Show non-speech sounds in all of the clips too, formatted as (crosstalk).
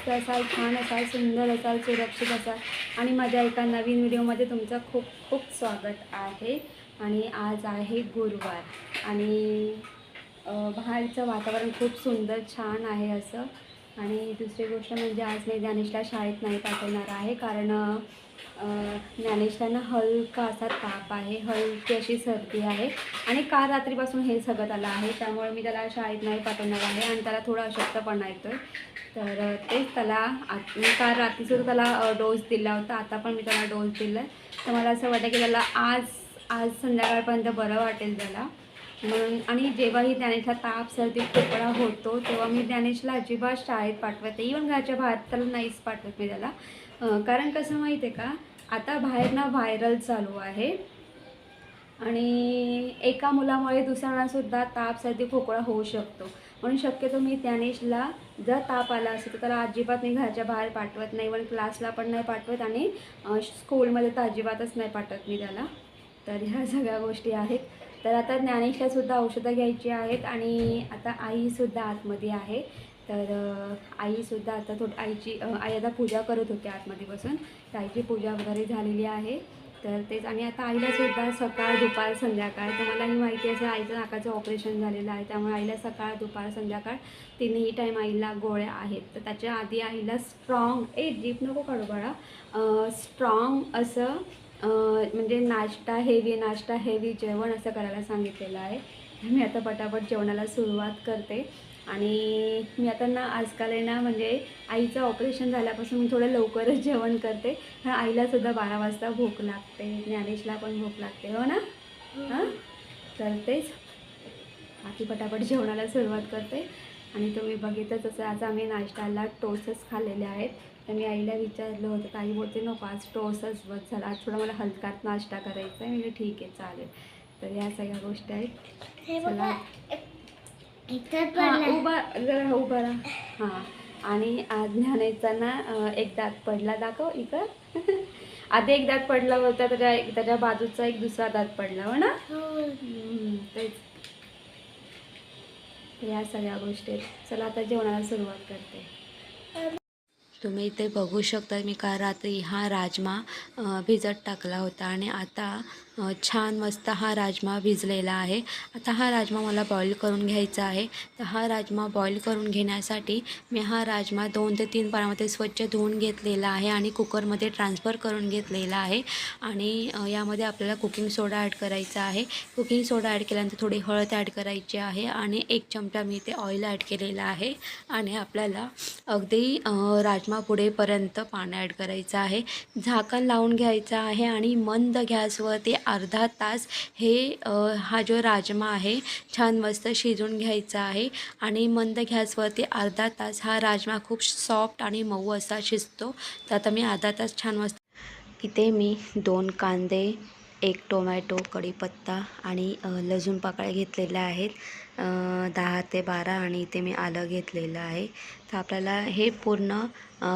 मस्त असाल छान असाल सुंदर असाल सुरक्षित असाल. आणि माझ्या एका नवीन व्हिडिओमध्ये तुमचं खूप खूप स्वागत आहे. आणि आज आहे गुरुवार. आणि बाहेरचं वातावरण खूप सुंदर छान आहे असं. आणि दुसरी गोष्ट म्हणजे आज मी ज्ञानेशला शाळेत नाही पाठवणार आहे कारण ज्ञानेशला ना हलका असा ताप आहे हलकी अशी सर्दी आहे आणि काल रात्रीपासून हे सगळं आलं आहे त्यामुळे मी त्याला शाळेत नाही पाठवणार आहे आणि त्याला थोडा अशक्तपणा येतो आहे तर तेच त्याला आत मी काल रात्रीसुद्धा त्याला डोस दिला होता आता पण मी त्याला डोस दिला आहे तर मला असं वाटतं की त्याला आज आज संध्याकाळपर्यंत बरं वाटेल त्याला. म्हणून आणि जेव्हाही ज्ञानेशला ताप सर्दी खोकळा होतो तेव्हा मी ज्ञानेशला अजिबात शाळेत पाठवते इवन घरच्या बाहेर त्याला नाहीच पाठवत मी त्याला. कारण कसं माहिती आहे का आता बाहेर ना व्हायरल चालू आहे. आणि एका मुलामुळे दुसऱ्यांनासुद्धा ताप सर्दी खोकळा होऊ शकतो. म्हणून शक्यतो मी ज्ञानेशला जर ताप आला असेल तर त्याला अजिबात मी घरच्या बाहेर पाठवत नाही इवन क्लासला पण नाही पाठवत आणि स्कूलमध्ये तर अजिबातच नाही पाठवत मी त्याला. तर ह्या सगळ्या गोष्टी आहेत. तर आता ज्ञानेशलासुद्धा औषधं घ्यायची आहेत आणि आता आईसुद्धा आतमध्ये आहे. तर आईसुद्धा आता थोड आईची आई आता पूजा करत होती आतमध्ये बसून. तर आईची पूजा वगैरे झालेली आहे. तर तेच आणि आता आईलासुद्धा सकाळ दुपार संध्याकाळ तुम्हालाही माहिती असेल आईचं नाकाचं ऑपरेशन झालेलं आहे. त्यामुळे आईला सकाळ दुपार संध्याकाळ तिन्ही टाईम आईला गोळ्या आहेत. तर त्याच्या आधी आईला स्ट्रॉंग ए जीप नको काढू बाळा. स्ट्रॉंग असं म्हणजे नाश्ता हेवी नाश्ता हेवी जेवण असं करायला सांगितलेलं आहे. मी आता पटापट जेवणाला सुरुवात करते. आणि मी आता ना आजकाल आहे ना म्हणजे आईचं ऑपरेशन झाल्यापासून मी थोडं लवकरच (laughs) जेवण करते. कारण आईलासुद्धा बारा वाजता भूक लागते. ज्ञानेशला पण भूक लागते. हो ना? हां? तर तेच. बाकी पटापट जेवणाला सुरुवात करते. आणि तुम्ही बघितच असं आज आम्ही नाश्त्याला टोस्टच खाल्लेले आहेत. तर मी आईला विचारलं होतं तर आई बोलते नको आज टोस्टच बस झाला आज थोडा मला हलकात नाश्ता करायचा आहे म्हणजे ठीक आहे चालेल. तर या सगळ्या गोष्टी आहेत. उभा जरा उभा राहा. हां. आणि आज ज्ञानेचा ना एक दात पडला दाखव इथं (laughs) आधी एक दात पडला होता त्याच्या त्याच्या बाजूचा एक दुसरा दात पडला हो ना? हो. तेच. या सगळ्या गोष्टी आहेत. चला आता जेवणाला सुरुवात करते. तुम्ही इथे बघू शकता मी काल रात्री हा राजमा भिजत टाकला होता आणि आता छान मस्त हा राजमा भिजलेला आहे. आता हा राजमा मला बॉईल करून घ्यायचा आहे. तर हा राजमा बॉईल करून घेण्यासाठी मी हा राजमा दोन ते तीन पाण्यामध्ये स्वच्छ धुवून घेतलेला आहे आणि कुकरमध्ये ट्रान्सफर करून घेतलेला आहे. आणि यामध्ये आपल्याला कुकिंग सोडा ॲड करायचा आहे. कुकिंग सोडा ॲड केल्यानंतर थोडी हळद ॲड करायची आहे आणि एक चमचा मी इथे ऑइल ॲड केलेला आहे. आणि आपल्याला अगदी राजमा पुढेपर्यंत पाणी ॲड करायचं आहे. झाकण लावून घ्यायचं आहे आणि मंद गॅसवरती अर्धा तास हे हा जो राजमा आहे छान मस्त शिजून घ्यायचा आहे आणि मंद गॅसवरती अर्धा तास हा राजमा खूप सॉफ्ट आणि मऊ असा शिजतो. तर आता मी अर्धा तास छान मस्त इथे मी दोन कांदे एक टोमॅटो कढीपत्ता आणि लसूण पाकळ्या घेतलेल्या आहेत. दहा ते बारा आणि इथे मी आलं घेतलेलं आहे. तर आपल्याला हे पूर्ण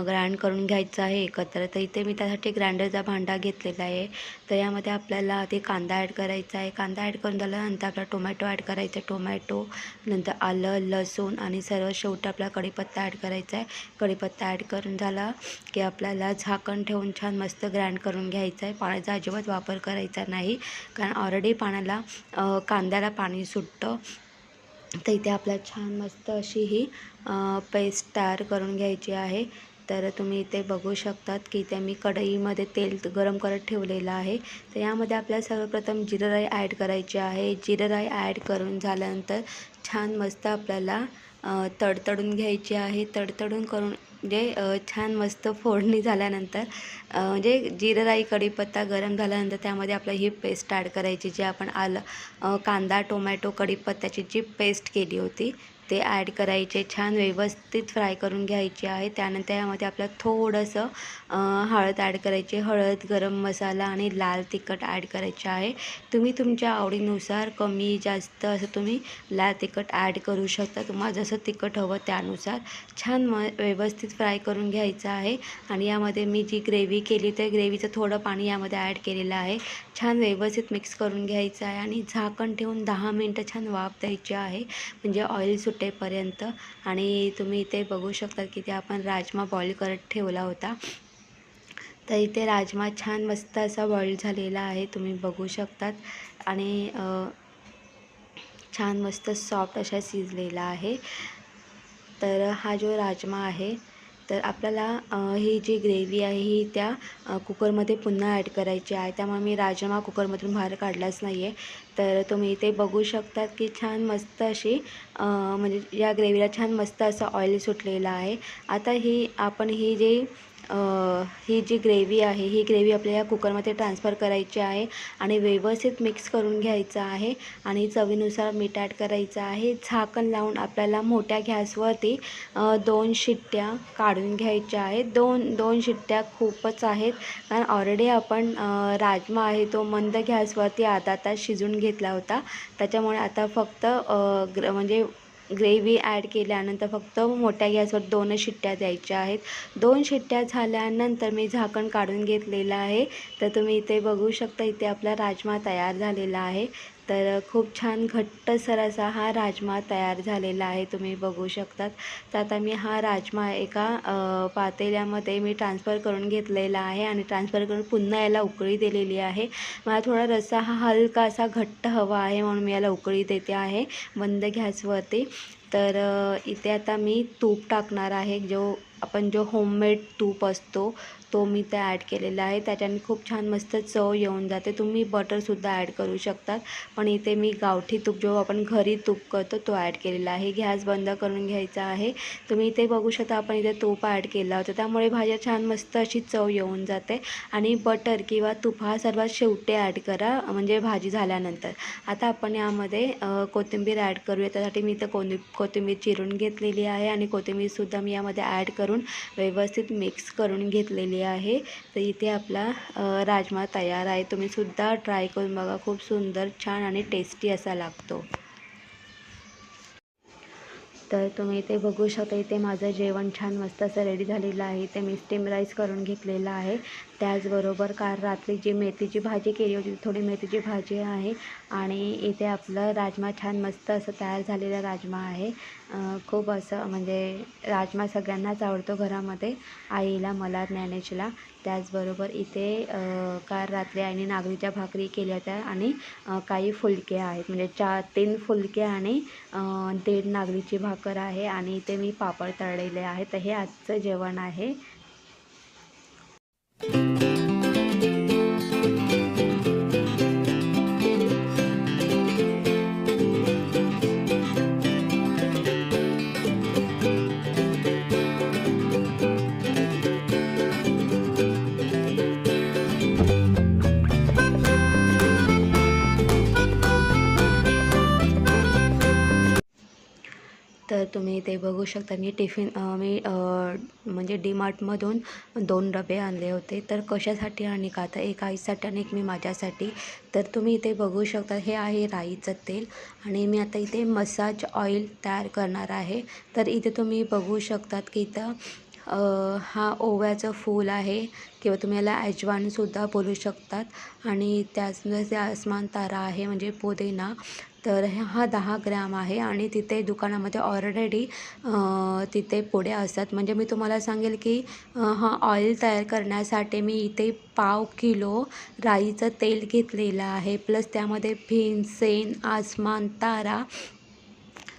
ग्राइंड करून घ्यायचं आहे एकत्र. तर इथे मी त्यासाठी ग्राइंडरचा भांडा घेतलेला आहे. तर यामध्ये आपल्याला ते कांदा ॲड करायचा आहे. कांदा ॲड करून झाल्यानंतर आपला टोमॅटो ॲड करायचं आहे. टोमॅटो नंतर आलं लसूण आणि सर्व शेवटी आपला कढीपत्ता ॲड करायचा आहे. कढीपत्ता ॲड करून झाला की आपल्याला झाकण ठेवून छान मस्त ग्राइंड करून घ्यायचं आहे. पाण्याचा अजिबात वापर करायचा नाही. कारण ऑलरेडी पाण्याला कांद्याला पाणी सुटतं. तर इथे आपल्याला छान मस्त अशी ही पेस्ट तयार करून घ्यायची आहे. तर तुम्ही इथे बघू शकतात की इथे मी कढईमध्ये तेल गरम करत ठेवलेलं आहे. तर यामध्ये आपल्याला सर्वप्रथम जिरं राई ॲड करायची आहे. जिरं राई ॲड करून झाल्यानंतर छान मस्त आपल्याला तडतडून घ्यायची आहे. तडतडून करून म्हणजे छान मस्त फोडणी झाल्यानंतर म्हणजे जिरं राई कढीपत्ता गरम झाल्यानंतर त्यामध्ये आपलं ही पेस्ट ॲड करायची जी आपण आलं कांदा टोमॅटो कढीपत्त्याची जी पेस्ट केली होती ते ॲड करायचे छान व्यवस्थित फ्राय करून घ्यायचे आहे. त्यानंतर यामध्ये आपल्याला थोडंसं हळद ॲड करायची. हळद गरम मसाला आणि लाल तिखट ॲड करायचे आहे. तुम्ही तुमच्या आवडीनुसार कमी जास्त असं तुम्ही लाल तिखट ॲड करू शकता. तुम्हाला जसं तिखट हवं त्यानुसार छान म व्यवस्थित फ्राय करून घ्यायचं आहे. आणि यामध्ये मी जी ग्रेव्ही केली त्या ग्रेव्हीचं थोडं पाणी यामध्ये ॲड केलेलं आहे. छान व्यवस्थित मिक्स करून घ्यायचं आहे. आणि झाकण ठेवून दहा मिनटं छान वाफ द्यायची आहे. म्हणजे ऑइल सुट सुटेपर्यंत. आणि तुम्ही इथे बघू शकता की ते आपण राजमा बॉईल करत ठेवला होता. तर इथे राजमा छान मस्त असा बॉईल झालेला आहे तुम्ही बघू शकतात. आणि छान मस्त सॉफ्ट अशा शिजलेला आहे. तर हा जो राजमा आहे तर आपल्याला ही जी ग्रेव्ही आहे ही त्या कुकरमध्ये पुन्हा ॲड करायची आहे. त्यामुळे मी राजमा कुकरमधून बाहेर काढलाच नाही आहे तर तुम्ही इथे बघू शकतात की छान मस्त अशी म्हणजे या ग्रेव्हीला छान मस्त असं ऑइल सुटलेलं आहे. आता ही आपण ही जे ही जी ग्रेव्ही आहे ही ग्रेव्ही आपल्याला कुकरमध्ये ट्रान्सफर करायची आहे आणि व्यवस्थित मिक्स करून घ्यायचं आहे आणि चवीनुसार मीठ ॲड करायचं आहे. झाकण लावून आपल्याला मोठ्या गॅसवरती दोन शिट्ट्या काढून घ्यायच्या आहेत. दोन दोन शिट्ट्या खूपच आहेत. कारण ऑलरेडी आपण राजमा आहे तो मंद गॅसवरती अर्धा तास शिजून घेतला होता. त्याच्यामुळे आता फक्त ग्र म्हणजे ग्रेव्ही ॲड केल्यानंतर फक्त मोठ्या गॅसवर दोनच शिट्ट्या द्यायच्या आहेत. दोन शिट्ट्या झाल्यानंतर मी झाकण काढून घेतलेलं आहे. तर तुम्ही इथे बघू शकता इथे आपला राजमा तयार झालेला आहे. तर खूप छान घट्टसर असा हा राजमा तयार झालेला आहे तुम्ही बघू शकतात. तर आता मी हा राजमा एका पातेल्यामध्ये मी ट्रान्सफर करून घेतलेला आहे आणि ट्रान्सफर करून पुन्हा याला उकळी दिलेली आहे. मला थोडा रस्सा हा हलका असा घट्ट हवा आहे म्हणून मी याला उकळी देते आहे मंद गॅसवरती. तर इथे आता मी तूप टाकणार आहे जो आपण जो होममेड तूप असतो तो मी त्या ॲड केलेला आहे. त्याच्याने खूप छान मस्त चव येऊन जाते. तुम्ही बटरसुद्धा ॲड करू शकतात. पण इथे मी गावठी तूप जो आपण घरी तूप करतो तो ॲड केलेला आहे. गॅस बंद करून घ्यायचा आहे. तुम्ही इथे बघू शकता आपण इथे तूप ॲड केला होता. त्यामुळे भाज्या छान मस्त अशी चव येऊन जाते. आणि बटर किंवा तूप हा सर्वात शेवटी ॲड करा म्हणजे भाजी झाल्यानंतर. आता आपण यामध्ये कोथिंबीर ॲड करूया. त्यासाठी मी इथं कोथिंबीर चिरून घेतलेली आहे. आणि कोथिंबीरसुद्धा मी यामध्ये ॲड करून व्यवस्थित मिक्स करून घेतलेली आहे. तर इथे आपला राजमा तयार आहे. तुम्ही सुद्धा ट्राय करून बघा. खूप सुंदर छान आणि टेस्टी असा लागतो. तर तुम्ही इथे बघू शकता इथे माझं जेवण छान मस्त असं रेडी झालेलं आहे. ते मी स्टीम राईस करून घेतलेलं आहे. त्याचबरोबर काल रात्री जी मेथीची भाजी केली होती थोडी मेथीची भाजी आहे आणि इथे आपलं राजमा छान मस्त असं तयार झालेला राजमा आहे. खूप असं म्हणजे राजमा सगळ्यांनाच आवडतो घरामध्ये आईला मला ज्ञानेशला त्याचबरोबर इथे काल रात्री आईने नागलीच्या भाकरी केल्या होत्या आणि काही फुलके आहेत. म्हणजे चार तीन फुलके आणि अं, दीड नागलीची भाकर आहे आणि इथे मी पापड तळलेले आहे तर हे आजचं जेवण आहे. तुम्ही ते बघू शकता. मी टिफिन मी म्हणजे डीमार्टमधून दोन डबे आणले होते. तर कशासाठी आणि का? तर एक आईसाठी आणि एक मी माझ्यासाठी. तर तुम्ही इथे बघू शकता हे आहे राईचं तेल. आणि मी आता इथे मसाज ऑइल तयार करणार आहे. तर इथे तुम्ही बघू शकतात की इथं हा ओव्याचं फूल आहे किंवा तुम्ही याला अजवानसुद्धा बोलू शकतात. आणि त्याच आसमान तारा आहे म्हणजे पुदिना तर हा दहा ग्रॅम आहे आणि तिथे दुकानामध्ये ऑलरेडी तिथे पोड्या असतात. म्हणजे मी तुम्हाला सांगेल की हा ऑइल तयार करण्यासाठी मी इथे पाव किलो राईचं तेल घेतलेलं आहे. प्लस त्यामध्ये भीमसेन आसमान तारा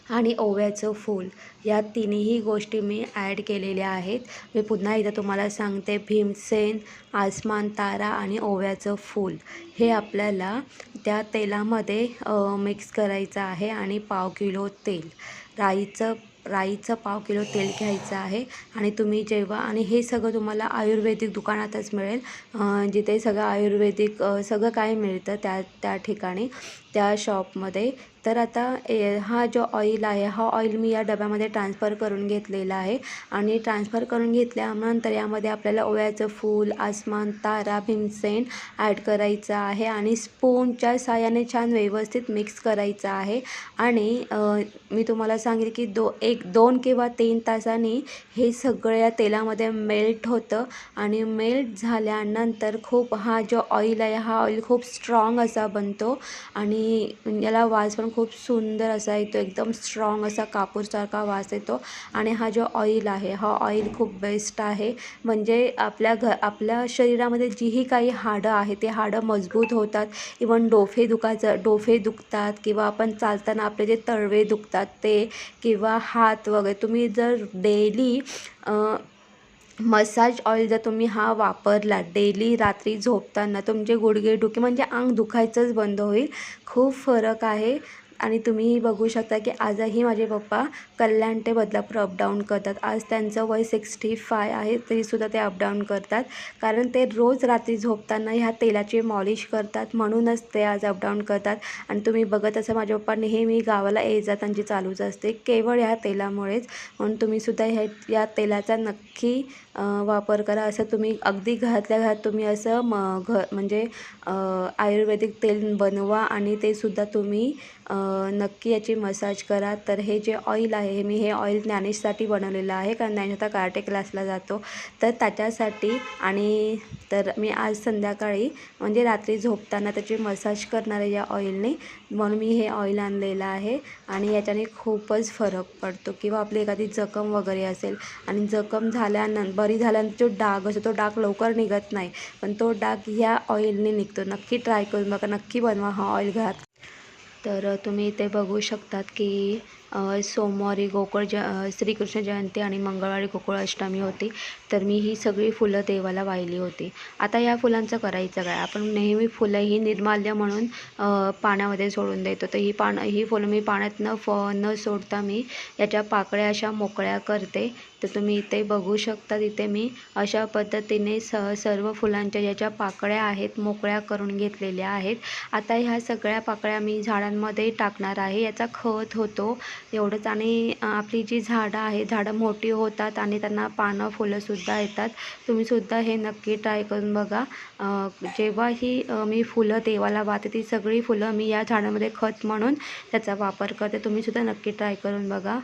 आणि ओव्याचं फूल. या तिन्ही गोष्टी मी ॲड केलेल्या आहेत. मी पुन्हा एकदा तुम्हाला सांगते भीमसेन आसमान तारा आणि ओव्याचं फूल. हे आपल्याला त्या तेलामध्ये मिक्स करायचं आहे आणि पाव किलो तेल. राईचं राईचं पाव किलो तेल घ्यायचं आहे आणि तुम्ही जेव्हा आणि हे सगळं तुम्हाला आयुर्वेदिक दुकानातच मिळेल. जिथे सगळं आयुर्वेदिक सगळं काय मिळतं त्या त्या ठिकाणी. त्या शॉपमध्ये तर आता ए हा जो ऑइल आहे हा ऑइल मी या डब्यामध्ये ट्रान्सफर करून घेतलेला आहे. आणि ट्रान्सफर करून घेतल्यानंतर यामध्ये आपल्याला ओव्याचं फूल आसमान तारा भीमसेन ॲड करायचं आहे. आणि स्पूनच्या साहाय्याने छान व्यवस्थित मिक्स करायचं आहे. आणि मी तुम्हाला सांगेल की दो एक दोन किंवा तीन तासांनी हे सगळं या तेलामध्ये मेल्ट होतं. आणि मेल्ट झाल्यानंतर खूप हा जो ऑइल आहे हा ऑइल खूप स्ट्रॉंग असा बनतो. आणि आणि याला वास पण खूप सुंदर असा येतो एकदम स्ट्रॉंग असा कापूरसारखा वास येतो. आणि हा जो ऑइल आहे हा ऑइल खूप बेस्ट आहे. म्हणजे आपल्या घ आपल्या शरीरामध्ये जीही काही हाडं आहे ते हाडं मजबूत होतात. इवन डोफे दुखायचं डोफे दुखतात किंवा आपण चालताना आपले जे तळवे दुखतात ते किंवा हात वगैरे तुम्ही जर डेली मसाज ऑइल जर तुम्ही हा वापरला डेली रात्री झोपताना तुमचे गुडघे डुके म्हणजे अंग दुखायचंच बंद होईल. खूप फरक आहे. आणि तुम्हीही बघू शकता की आजही माझे पप्पा कल्याण ते बदलापूर अपडाऊन करतात. आज त्यांचं वय सिक्स्टी फाय आहे तरीसुद्धा ते अपडाऊन करतात. कारण ते रोज रात्री झोपताना ह्या तेलाची मॉलिश करतात म्हणूनच ते आज अपडाऊन करतात. आणि तुम्ही बघत असं माझे पप्पा नेहमी गावाला ये जा त्यांची चालूच असते केवळ ह्या तेलामुळेच. म्हणून तुम्हीसुद्धा हे या तेलाचा नक्की वापर करा. असं तुम्ही अगदी घरातल्या घरात तुम्ही असं म घ म्हणजे आयुर्वेदिक तेल बनवा आणि ते सुद्धा तुम्ही नक्की याची मसाज करा. तर हे जे ऑइल आहे हे मी हे ऑइल ज्ञानेशसाठी बनवलेलं आहे. कारण ज्ञानेश आता कराटे क्लासला जातो. तर त्याच्यासाठी आणि तर मी आज संध्याकाळी म्हणजे रात्री झोपताना त्याची मसाज करणार आहे या ऑइलने म्हणून मी हे ऑइल आणलेलं आहे. आणि याच्याने खूपच फरक पडतो. किंवा आपली एखादी जखम वगैरे असेल आणि जखम झाल्यानंतर बरी झाल्यानंतर जो डाग असतो तो डाग लवकर निघत नाही. पण तो डाग ह्या ऑइलने निघतो. नक्की ट्राय करून बघा. नक्की बनवा हा ऑइल घरात. तर तुम्ही इथे बघू शकतात की सोमवारी गोकुळ ज श्रीकृष्ण जयंती आणि मंगळवारी गोकुळ अष्टमी होती तर मी ही सगळी फुलं देवाला वाहिली होती. आता या फुलांचं करायचं काय? आपण नेहमी फुलं ही निर्माल्य म्हणून पाण्यामध्ये सोडून देतो. तर ही पान ही फुलं मी पाण्यात न फ न सोडता मी याच्या पाकळ्या अशा मोकळ्या करते. तर तुम्ही इथे बघू शकता तिथे मी अशा पद्धतीने स सर्व फुलांच्या ज्याच्या पाकळ्या आहेत मोकळ्या करून घेतलेल्या आहेत. आता ह्या सगळ्या पाकळ्या मी झाडांमध्ये टाकणार आहे. याचा खत होतो. एवढंच. आणि आपली जी झाडं आहे झाडं मोठी होतात आणि त्यांना पानं फुलंसुद्धा येतात. तुम्हीसुद्धा हे नक्की ट्राय करून बघा. जेव्हाही मी फुलं देवाला वाहते ती सगळी फुलं मी या झाडामध्ये खत म्हणून त्याचा वापर करते. तुम्हीसुद्धा नक्की ट्राय करून बघा.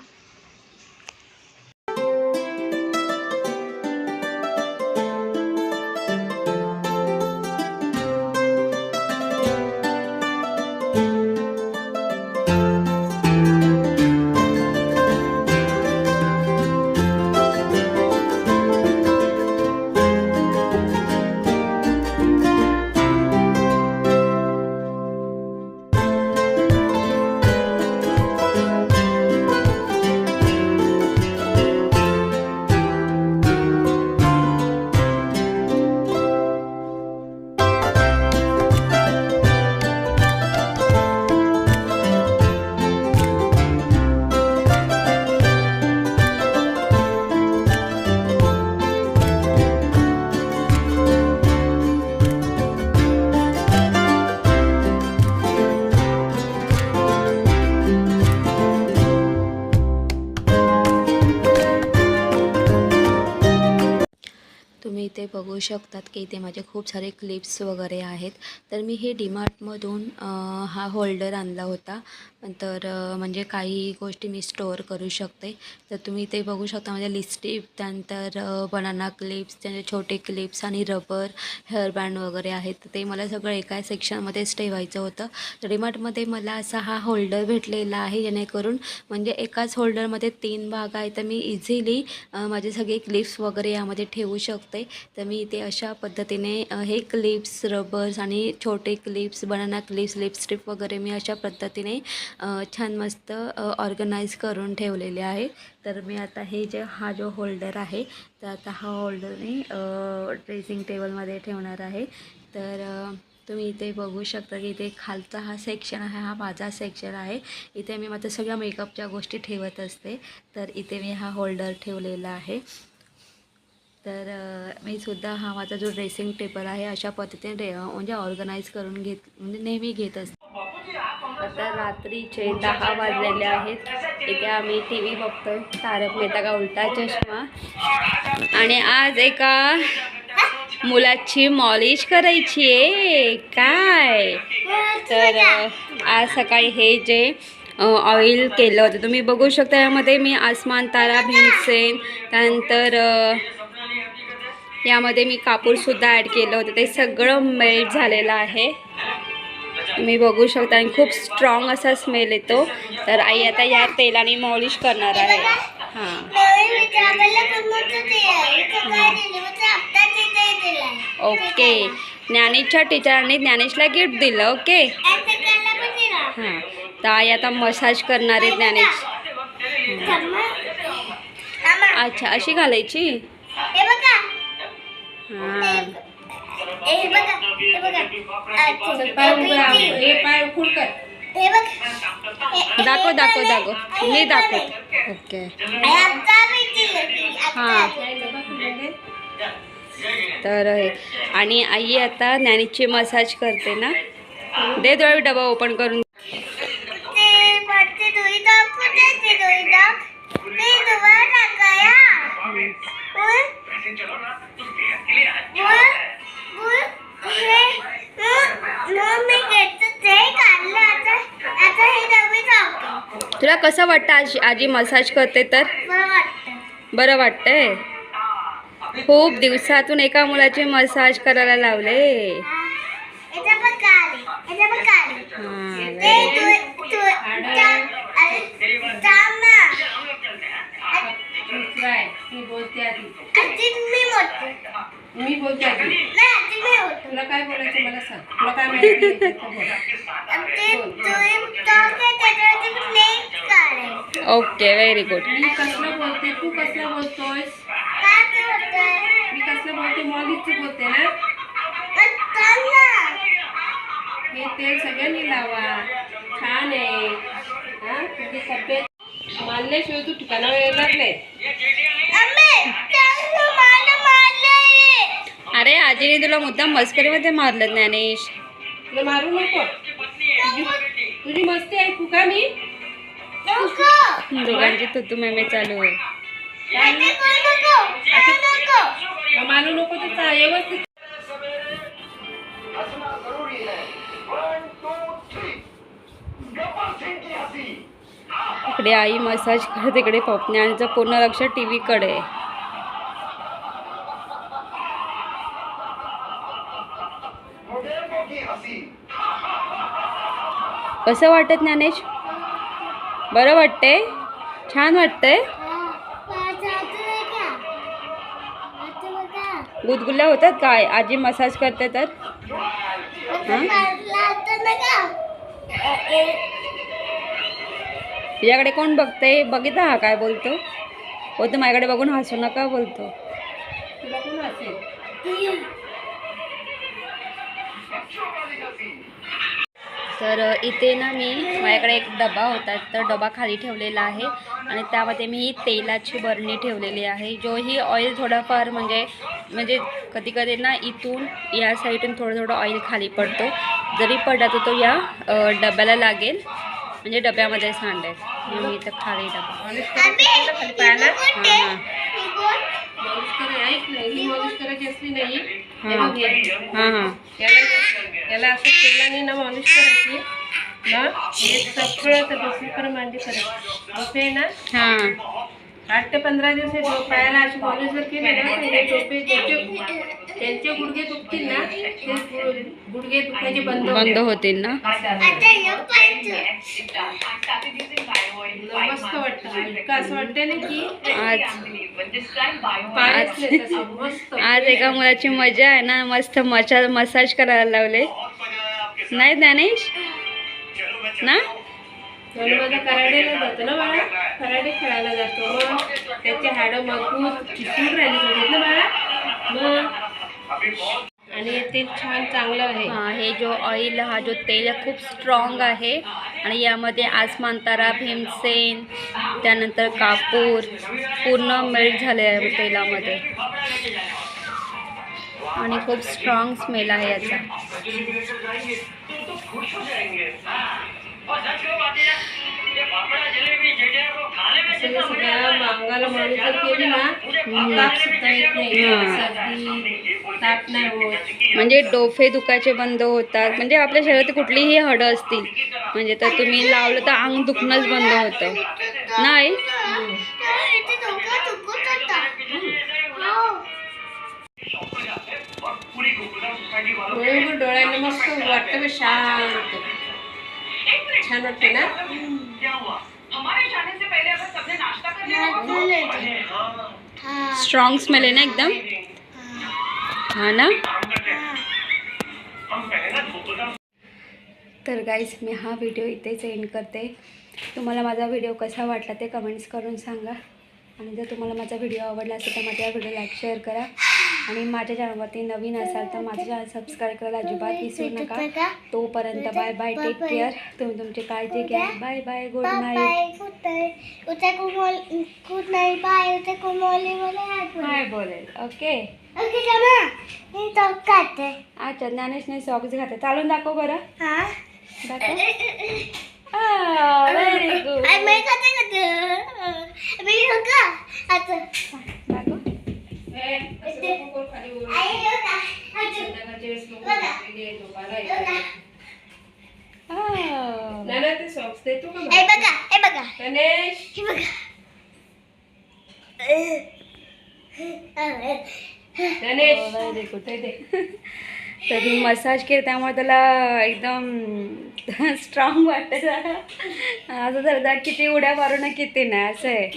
शकतात की इथे माझे खूप सारे क्लिप्स वगैरे आहेत. तर मी हे डीमार्टमधून हा होल्डर आणला होता. तर म्हणजे काही गोष्टी मी स्टोअर करू शकते. तर तुम्ही ते बघू शकता म्हणजे लिस्टिप त्यानंतर बनाना क्लिप्स त्यांचे छोटे क्लिप्स आणि रबर हेअरबँड वगैरे आहेत. तर ते मला सगळं एका सेक्शनमध्येच ठेवायचं होतं. तर मला असा हा होल्डर भेटलेला आहे जेणेकरून म्हणजे एकाच होल्डरमध्ये तीन भाग आहे तर मी इझिली माझे सगळे क्लिप्स वगैरे यामध्ये ठेवू शकते. तर मी इथे अशा पद्धतीने हे क्लिप्स रबर्स आणि छोटे क्लिप्स बनाना क्लिप्स लिपस्टिक वगैरे मी अशा पद्धतीने छान मस्त ऑर्गनाईज करून ठेवलेले आहे. तर मी आता हे जे हा जो होल्डर आहे तर आता हा होल्डर मी ड्रेसिंग टेबलमध्ये ठेवणार आहे. तर तुम्ही इथे बघू शकता की इथे खालचा हा सेक्शन आहे हा माझा सेक्शन आहे. इथे मी माझ्या सगळ्या मेकअपच्या गोष्टी ठेवत असते. तर इथे मी हा होल्डर ठेवलेला आहे. तर मी सुद्धा हा माझा जो ड्रेसिंग टेबल आहे अशा पद्धतीने म्हणजे ऑर्गनाईज करून घेत म्हणजे नेहमी घेत असते. आता रात्रीचे दहा वाजलेले आहेत. इथे आम्ही टी व्ही बघतोय. तारक मेहता का उलटा चष्मा. आणि आज एका मुलाची मॉलिश करायची आहे. काय? तर आज सकाळी हे जे ऑइल केलं होतं तुम्ही बघू शकता. यामध्ये मी आसमान तारा भीमसेन त्यानंतर यामध्ये मी कापूरसुद्धा ॲड केलं होतं. ते सगळं मेल्ट झालेलं आहे. तुम्ही बघू शकता आणि खूप स्ट्रॉंग असा स्मेल येतो. तर आई आता या तेलाने मॉलिश करणार आहे. हां. ओके. ज्ञानेशच्या टीचरांनी ज्ञानेशला गिफ्ट दिलं ओके. हां. तर आई आता मसाज करणार आहे ज्ञानेश. अच्छा अशी घालायची? हे. बघा हां हे हे हे. हे बघ. हे- दाखव हे दाखव दाखव. मी हे. दाखव ओके आणि आता मी दिलं. आता. हां तर हे. आणि आई आता ज्ञानेशची मसाज करते ना दे थोडा डबा ओपन करून ते वरती दोरी दाब कुठे आहे ते दोरी दाब? ते तुम्हाला टाकाया. बोल. बोल. बोल. तुला कसं वाटतं आजी आजी मसाज करते तर? बरं वाटतं. बरं वाटतंय? खूप दिवसातून एका मुलाची मसाज करायला लावले. मी मी बोलते आधी. नाही आधी मी होतो. तुला काय बोलायचं मला सांग. तुला काय माहिती ओके व्हेरी गुड मी कसलं बोलते? तू कसलं बोलतोयस? मी कसलं बोलते? मॉलिशचं बोलते ना? हे तेल सगळ्यांनी लावा. छान आहे. हा तुझी तब्येत. मानल्याशिवाय तू ठिकाणावर येणार नाही अरे आजीने तुला मुद्दाम मस्करीमध्ये मारलं ज्ञानेश. तुला मारू नको. तुझी तुझी मस्ती ऐकू का मी. नको. दोघांची तुतू मेमे चालू आहे नको? व्यवस्थित. इकडे आई मसाज करत इकडे पपण्याचं पूर्ण लक्ष टी व्हीकडे कसं वाटत ज्ञानेश? बरं वाटतंय? छान वाटतंय? गुदगुल्या होतात काय? आजी मसाज करते तर? तुझ्याकडे कोण बघतंय? बघितलं हा काय बोलतो? हो तर माझ्याकडे बघून हसू नका बोलतो. तर इथे ना मी माझ्याकडे एक डबा होता तर डबा खाली ठेवलेला आहे आणि त्यामध्ये मी ही तेलाची बरणी ठेवलेली आहे जो ही ऑइल थोडाफार म्हणजे म्हणजे कधी कधी ना इथून या साईडून थोडं थोडं ऑइल खाली पडतो. जरी पडला तर तो या डब्याला लागेल म्हणजे डब्यामध्ये सांडेल म्हणून मी इथं खाली डबा. हां मॉलिश करे ऐक नाही. ही मॉलिश करायची असली नाही हे. बघ हे. हां हां. याला याला असं तेलाने ना मॉलिश करायची ना हे सगळं तर दुसरीकडे मांडी करायची डोके ना हां. आठ ते पंधरा दिवस हे पायाला अशी जर केली ना तर हे त्यांचे गुडघे दुखतील ना ते गुडघे दुखायचे बंद बंद होतील. ना? हे मस्त वाटतं. असं वाटतं ना की आज मस्त आज एका मुलाची मजा आहे ना मस्त मचा मसाज करायला लावले. नाही ज्ञानेश? ना? म्हणून माझा कराडेला जातो ना बाळा. कराडे खेळायला जातो. मग त्याचे हाडं मजबूत चिसून राहिली पाहिजेत ना बाळा. मग आणि ते छान चांगलं आहे. हे जो ऑइल हा जो तेल खूप स्ट्रॉंग आहे. आणि यामध्ये आसमानतारा भीमसेन त्यानंतर कापूर पूर्ण मेल्ट झाले आहे तेलामध्ये. आणि खूप स्ट्रॉंग स्मेल आहे याचा. असं सगळ्या मांगाला मॉलिश जर केली ना ताप सुद्धा येत नाही. हा. सर्दी ताप नाही होत. म्हणजे डोफे दुखायचे बंद होतात. म्हणजे आपल्या शरीरात कुठलीही हडं असतील. म्हणजे तर तुम्ही लावलं तर अंग दुखणंच बंद होतं. नाही? हो डोळ्यांना मस्त वाटतं शांत. छान वाटते ना? स्ट्रॉंग स्मेल आहे ना एकदम? हा ना? तर गाईज मी हा व्हिडिओ इथेच एंड करते. तुम्हाला माझा व्हिडिओ कसा वाटला ते कमेंट्स करून सांगा. आणि जर तुम्हाला माझा व्हिडिओ आवडला असेल तर माझ्या व्हिडिओ लाईक शेअर करा. आणि माझ्या चॅनलवरती नवीन असाल तर माझं चॅनल सबस्क्राईब करायला अजिबात विसरू नका. तोपर्यंत बाय बाय टेक केअर तुम्ही तुमची काळजी घ्या. Bye bye good night bye good night bye काय बोलेल ओके अच्छा ज्ञानेशने सॉक्स घातले. चालून दाखव बरं. हा? दाखव. व्हेरी गुड आई मी आता. नको करू खाली वर. आई हो का आता संध्याकाळच्या वेळेस नको झोपायला, झोपायला येतं. ना. ना ते सॉक्स देतो का ए मला? बघा ए बघा. गणेश. हे बघा. गणेश. व्हेरी गुड दे तर मी मसाज केलं त्यामुळे त्याला एकदम स्ट्रॉंग वाटतं जरा. असं जर किती उड्या मारू ना किती नाही असं आहे.